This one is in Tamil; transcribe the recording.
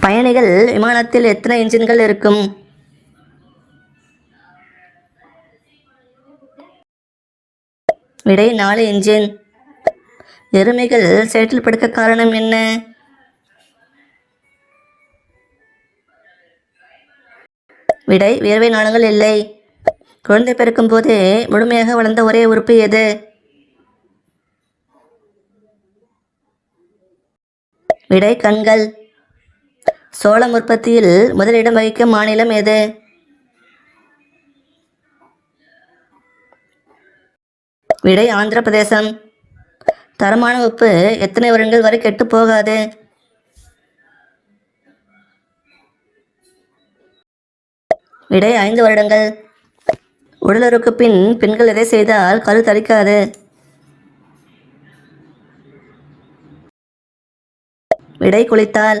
பயணிகள் விமானத்தில் எத்தனை இன்ஜின்கள் இருக்கும்? விடை நாலு இன்ஜின். எருமைகள் சேற்றில் படுக்க காரணம் என்ன? விடை வியர்வை நாளங்கள் இல்லை. குழந்தை பிறக்கும் போதே முழுமையாக வளர்ந்த ஒரே உறுப்பு எது? விடை கண்கள். சோளம் உற்பத்தியில் முதலிடம் வகிக்கும் மாநிலம் எது? விடை ஆந்திர பிரதேசம் தரமான உப்பு எத்தனை வருடங்கள் வரை கெட்டு போகாது? விடை ஐந்து வருடங்கள். உடலுறுக்கு பின் பெண்கள் எதை செய்தால் கரு தரிக்காது? விடை குளித்தால்.